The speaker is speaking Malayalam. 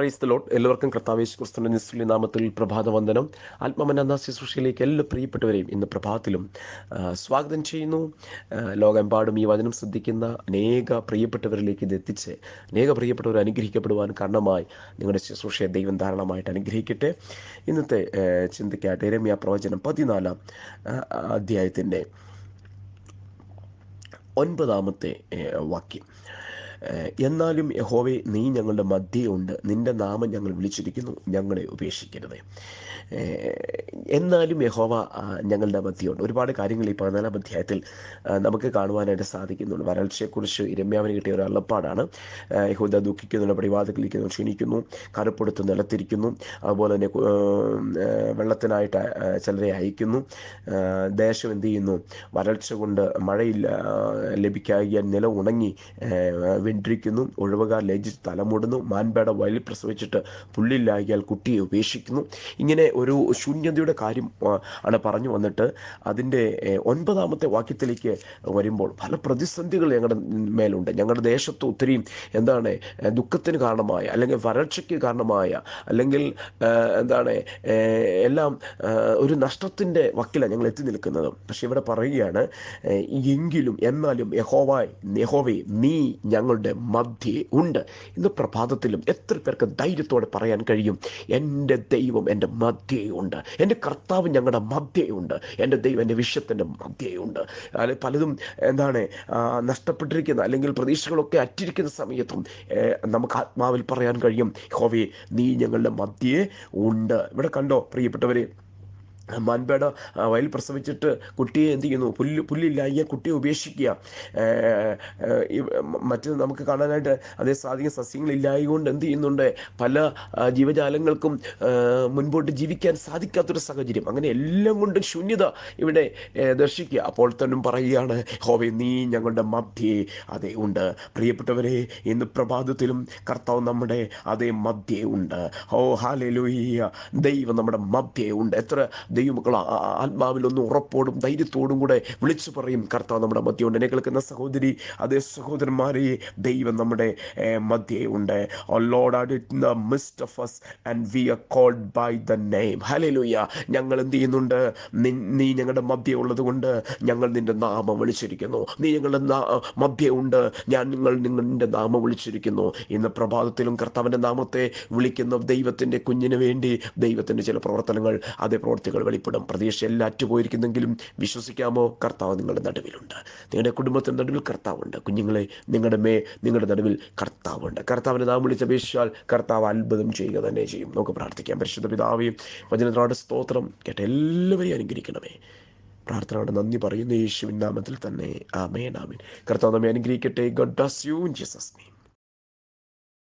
പ്രൈസ് ദ ലോട്ട് എല്ലാവർക്കും കർത്താവേശ് ക്രിസ്തുവിന്റെ നിസ്തുല്യ നാമത്തിൽ പ്രഭാത വന്ദനം ആത്മമനന്ദ ശുശ്രൂഷയിലേക്ക് എല്ലാ പ്രിയപ്പെട്ടവരെയും ഇന്ന് പ്രഭാതത്തിലും സ്വാഗതം ചെയ്യുന്നു. ലോകമെമ്പാടും ഈ വചനം ശ്രദ്ധിക്കുന്ന അനേക പ്രിയപ്പെട്ടവരിലേക്ക് ഇത് എത്തിച്ച് അനേക പ്രിയപ്പെട്ടവർ അനുഗ്രഹിക്കപ്പെടുവാൻ കാരണമായി നിങ്ങളുടെ ശുശ്രൂഷയെ ദൈവം ധാരണമായിട്ട് അനുഗ്രഹിക്കട്ടെ. ഇന്നത്തെ ചിന്തയ്ക്കായിട്ട് എരമ്യ പ്രവചനം പതിനാലാം അധ്യായത്തിന്റെ ഒൻപതാമത്തെ വാക്യം. എന്നാലും യഹോവെ നീ ഞങ്ങളുടെ മധ്യേ ഉണ്ട്. നിന്റെ നാമം ഞങ്ങൾ വിളിച്ചിരിക്കുന്നു ഞങ്ങളെ ഉപേക്ഷിക്കരുത്. എന്നാലും യഹോവ ഞങ്ങളുടെ മധ്യമുണ്ട് ഒരുപാട് കാര്യങ്ങൾ ഈ പതിനാലാം അധ്യായത്തിൽ നമുക്ക് കാണുവാനായിട്ട് സാധിക്കുന്നുണ്ട്. വരൾച്ചയെക്കുറിച്ച് ഇരമ്യാവിന് കിട്ടിയ ഒരു അള്ളപ്പാടാണ്. യഹോദ യഹൂദ ദുഃഖിക്കുന്നു പടിവാതിക്കലിരിക്കുന്നു ക്ഷീണിക്കുന്നു കറുപ്പെടുത്ത് നിലത്തിരിക്കുന്നു അതുപോലെ തന്നെ വെള്ളത്തിനായിട്ട് ചിലരെ അയക്കുന്നു. ദേശം എന്ത് ചെയ്യുന്നു? വരൾച്ച കൊണ്ട് മഴയില്ല ലഭിക്കാൻ നില ഉണങ്ങി ആ, വെണ്ടിരിക്കുന്നു ഒഴിവുകാർ ലജിച്ച് തലമുടുന്നു. മാൻപേട വയലിൽ പ്രസവിച്ചിട്ട് പുല്ലില്ലാകിയാൽ കുട്ടിയെ ഉപേക്ഷിക്കുന്നു. ഇങ്ങനെ ഒരു ശൂന്യതയുടെ കാര്യം ആണ് പറഞ്ഞു വന്നിട്ട് അതിന്റെ ഒൻപതാമത്തെ വാക്യത്തിലേക്ക് വരുമ്പോൾ പല പ്രതിസന്ധികൾ ഞങ്ങളുടെ മേലുണ്ട്. ഞങ്ങളുടെ ദേശത്ത് ഒത്തിരി എന്താണ് ദുഃഖത്തിന് കാരണമായ അല്ലെങ്കിൽ വരൾച്ചയ്ക്ക് കാരണമായ അല്ലെങ്കിൽ എന്താണ് എല്ലാം ഒരു നഷ്ടത്തിന്റെ വക്കിലാണ് ഞങ്ങൾ എത്തി നിൽക്കുന്നത്. പക്ഷെ ഇവിടെ പറയുകയാണ് എങ്കിലും എന്നാലും യഹോവായ് യഹോവേ നീ ഞങ്ങളുടെ മധ്യേ ഉണ്ട്. ഇന്ന് പ്രഭാതത്തിലും എത്ര പേർക്ക് ധൈര്യത്തോടെ പറയാൻ കഴിയും? എന്റെ ദൈവം എന്റെ മധ്യേ ഉണ്ട്. എന്റെ കർത്താവ് ഞങ്ങളുടെ മധ്യേ ഉണ്ട്. എന്റെ ദൈവം എന്റെ വിശ്വത്തിന്റെ മധ്യേ ഉണ്ട്. അല്ലെ പലതും എന്താണ് നഷ്ടപ്പെട്ടിരിക്കുന്ന അല്ലെങ്കിൽ പ്രതീക്ഷകളൊക്കെ അറ്റിരിക്കുന്ന സമയത്തും നമുക്ക് ആത്മാവിൽ പറയാൻ കഴിയും ഹോവേ നീ ഞങ്ങളുടെ മധ്യേ ഉണ്ട്. ഇവിടെ കണ്ടോ പ്രിയപ്പെട്ടവരെ മാൻപേട ആ, വയൽ പ്രസവിച്ചിട്ട് കുട്ടിയെ എന്ത് ചെയ്യുന്നു? പുല്ല് പുല്ലില്ലായ കുട്ടിയെ ഉപേക്ഷിക്കുക. മറ്റ് നമുക്ക് കാണാനായിട്ട് അതേ സാധിക സസ്യങ്ങളില്ലായ കൊണ്ട് എന്ത് ചെയ്യുന്നുണ്ട്? പല ജീവജാലങ്ങൾക്കും മുൻപോട്ട് ജീവിക്കാൻ സാധിക്കാത്തൊരു സാഹചര്യം. അങ്ങനെ എല്ലാം കൊണ്ടും ശൂന്യത ഇവിടെ ദർശിക്കുക. അപ്പോൾ തന്നെ പറയുകയാണ് ഹോവെ നീ ഞങ്ങളുടെ മധ്യേ അതേ ഉണ്ട്. പ്രിയപ്പെട്ടവരെ ഇന്ന് പ്രഭാതത്തിലും കർത്താവ് നമ്മുടെ അതേ മധ്യേ ഉണ്ട്. ഹോ ഹാലേ ദൈവം നമ്മുടെ മധ്യേ ഉണ്ട്. എത്ര ദൈവമക്കൾ മക്കൾ ആത്മാവിൽ ഒന്ന് ഉറപ്പോടും ധൈര്യത്തോടും കൂടെ വിളിച്ചു പറയും. കർത്താവ് നമ്മുടെ മധ്യ ഉണ്ട്. എന്നെ കേൾക്കുന്ന സഹോദരി അതേ സഹോദരന്മാരെ ദൈവം നമ്മുടെ മധ്യേ ഉണ്ട്. Lord midst of us and we are called by the name hallelujah ഞങ്ങൾ എന്ത് ചെയ്യുന്നുണ്ട്? നീ ഞങ്ങളുടെ മധ്യ ഉള്ളത് കൊണ്ട് ഞങ്ങൾ നിന്റെ നാമം വിളിച്ചിരിക്കുന്നു. നീ ഞങ്ങളുടെ മധ്യ ഉണ്ട്. ഞാൻ നിങ്ങൾ നിങ്ങളുടെ നാമം വിളിച്ചിരിക്കുന്നു. ഇന്ന് പ്രഭാതത്തിലും കർത്താവിന്റെ നാമത്തെ വിളിക്കുന്ന ദൈവത്തിന്റെ കുഞ്ഞിന് വേണ്ടി ദൈവത്തിന്റെ ചില പ്രവർത്തനങ്ങൾ അതേ പ്രവർത്തികൾ വെളിപ്പെടും പ്രതീക്ഷയെല്ലാം അറ്റുപോയിരിക്കുന്നെങ്കിലും വിശ്വസിക്കാമോ? കർത്താവ് നിങ്ങളുടെ നടുവിലുണ്ട്. നിങ്ങളുടെ കുടുംബത്തിന്റെ നടുവിൽ കർത്താവുണ്ട്. കുഞ്ഞുങ്ങളെ നിങ്ങളുടെ മേ നിങ്ങളുടെ നടുവിൽ കർത്താവുണ്ട്. കർത്താവിനെ നാം വിളിച്ചപേക്ഷിച്ചാൽ കർത്താവ് അത്ഭുതം ചെയ്യുക തന്നെ ചെയ്യും. നമുക്ക് പ്രാർത്ഥിക്കാം. പരിശുദ്ധ പിതാവേയും വചനത്തിനോട് സ്തോത്രം കേട്ട എല്ലാവരെയും അനുഗ്രഹിക്കണമേ. പ്രാർത്ഥനയോട് നന്ദി പറയുന്ന. യേശുവിൻ നാമത്തിൽ തന്നെ. ആമേൻ ആമേൻ. കർത്താവ് നമ്മെ അനുഗ്രഹിക്കട്ടെ. God bless you Jesus name